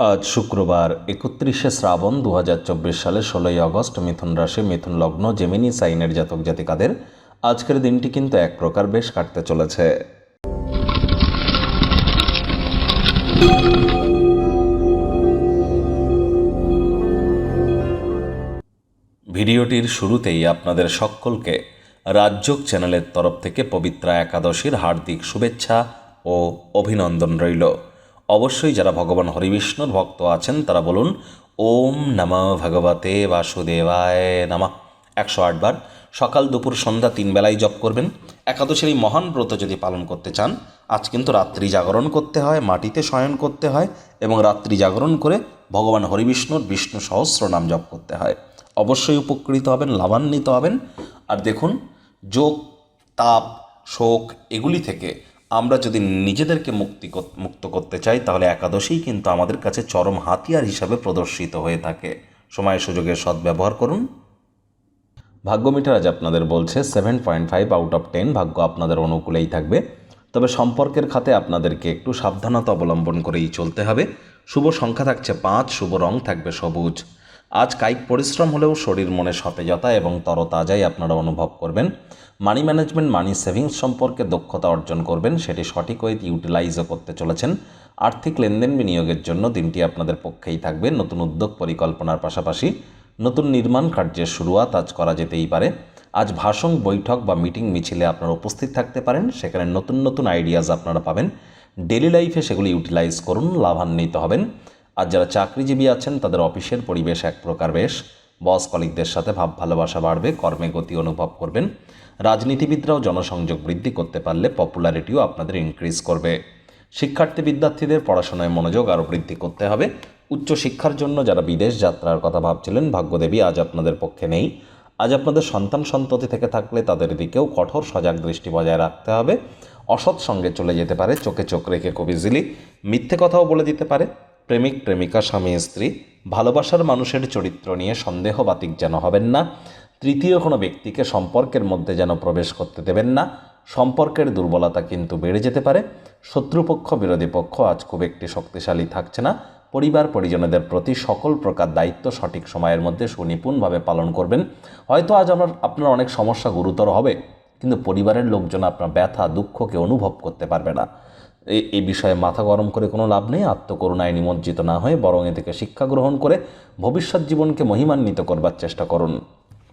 আজ শুক্রবার, একত্রিশে শ্রাবণ দু সালে ষোলোই আগস্ট, মিথুন রাশি, মিথুন লগ্ন, জেমিনি সাইনের জাতক জাতিকাদের আজকের দিনটি কিন্তু এক প্রকার বেশ কাটতে চলেছে। ভিডিওটির শুরুতেই আপনাদের সকলকে রাজ্যক চ্যানেলের তরফ থেকে পবিত্রা একাদশীর হার্দিক শুভেচ্ছা ও অভিনন্দন রইল। অবশ্যই যারা ভগবান হরিবিষ্ণুর ভক্ত আছেন, তারা বলুন, ওম নম ভগবতে বাসুদেবায় নমঃ। একশো আটবার সকাল দুপুর সন্ধ্যা তিন বেলায় জপ করবেন। একাদশের এই মহান ব্রত যদি পালন করতে চান, আজ কিন্তু রাত্রি জাগরণ করতে হয়, মাটিতে শয়ন করতে হয় এবং রাত্রি জাগরণ করে ভগবান হরিবিষ্ণুর বিষ্ণু সহস্র নাম জপ করতে হয়। অবশ্যই উপকৃত হবেন, লাভান্বিত হবেন। আর দেখুন, যোগ, তাপ, শোক, এগুলি থেকে আমরা যদি নিজেদেরকে মুক্তি মুক্ত করতে চাই, তাহলে একাদশীই কিন্তু আমাদের কাছে চরম হাতিয়ার হিসাবে প্রদর্শিত হয়ে থাকে। সময় সুযোগের সদ্ব্যবহার করুন। ভাগ্য মিটার আজ আপনাদের বলছে seven point five out of ten ভাগ্য আপনাদের অনুকূলেই থাকবে। তবে সম্পর্কের খাতে আপনাদেরকে একটু সাবধানতা অবলম্বন করেই চলতে হবে। শুভ সংখ্যা থাকছে পাঁচ, শুভ রং থাকবে সবুজ। আজ কায়িক পরিশ্রম হলেও শরীর মনে সতেজতা এবং তরতাজাই আপনারা অনুভব করবেন। মানি ম্যানেজমেন্ট, মানি সেভিংস সম্পর্কে দক্ষতা অর্জন করবেন, সেটি সঠিক ওয়েতে ইউটিলাইজও করতে চলেছেন। আর্থিক লেনদেন বিনিয়োগের জন্য দিনটি আপনাদের পক্ষেই থাকবে। নতুন উদ্যোগ পরিকল্পনার পাশাপাশি নতুন নির্মাণ কার্যের শুরুয়াত আজ করা যেতেই পারে। আজ ভাষণ, বৈঠক বা মিটিং মিছিলে আপনারা উপস্থিত থাকতে পারেন। সেখানে নতুন নতুন আইডিয়াজ আপনারা পাবেন। ডেলি লাইফে সেগুলি ইউটিলাইজ করুন, লাভান্বিত হবেন। আর যারা চাকরিজীবী আছেন, তাদের অফিসের পরিবেশ এক প্রকার বেশ। বস কলিকদের সাথে ভাব ভালোবাসা বাড়বে, কর্মে গতি অনুভব করবেন। রাজনীতিবিদরাও জনসংযোগ বৃদ্ধি করতে পারলে পপুলারিটিও আপনাদের ইনক্রিজ করবে। শিক্ষার্থী বিদ্যার্থীদের পড়াশোনায় মনোযোগ আরও বৃদ্ধি করতে হবে। উচ্চ শিক্ষার জন্য যারা বিদেশ যাত্রার কথা ভাবছিলেন, ভাগ্যদেবী আজ আপনাদের পক্ষে নেই। আজ আপনাদের সন্তান সন্ততি থেকে থাকলে তাদের দিকেও কঠোর সজাগ দৃষ্টি বজায় রাখতে হবে। অসৎ সঙ্গে চলে যেতে পারে, চোখে চোখ রেখে খুব ইজিলি মিথ্যে কথাও বলে দিতে পারে। প্রেমিক, প্রেমিকা, স্বামী, স্ত্রী, ভালোবাসার মানুষের চরিত্র নিয়ে সন্দেহবাতিক যেন হবেন না, তৃতীয় কোনো ব্যক্তিকে সম্পর্কের মধ্যে যেন প্রবেশ করতে দেবেন না, সম্পর্কের দুর্বলতা কিন্তু বেড়ে যেতে পারে, শত্রুপক্ষ, বিরোধী পক্ষ আজ খুব একটি শক্তিশালী থাকছে না, পরিবার, পরিজনদের প্রতি সকল প্রকার দায়িত্ব সঠিক সময়ের মধ্যে সুনিপুণভাবে পালন করবেন, হয়তো আজ আমার আপনার অনেক সমস্যা গুরুতর হবে, কিন্তু পরিবারের লোকজন আপনার ব্যথা, দুঃখকে অনুভব করতে পারবে না। এই বিষয়ে মাথা গরম করে কোনো লাভ নেই। আত্মকরুণায় নিমজ্জিত না হয়ে বরং এ থেকে শিক্ষা গ্রহণ করে ভবিষ্যৎ জীবনকে মহিমান্বিত করবার চেষ্টা করুন।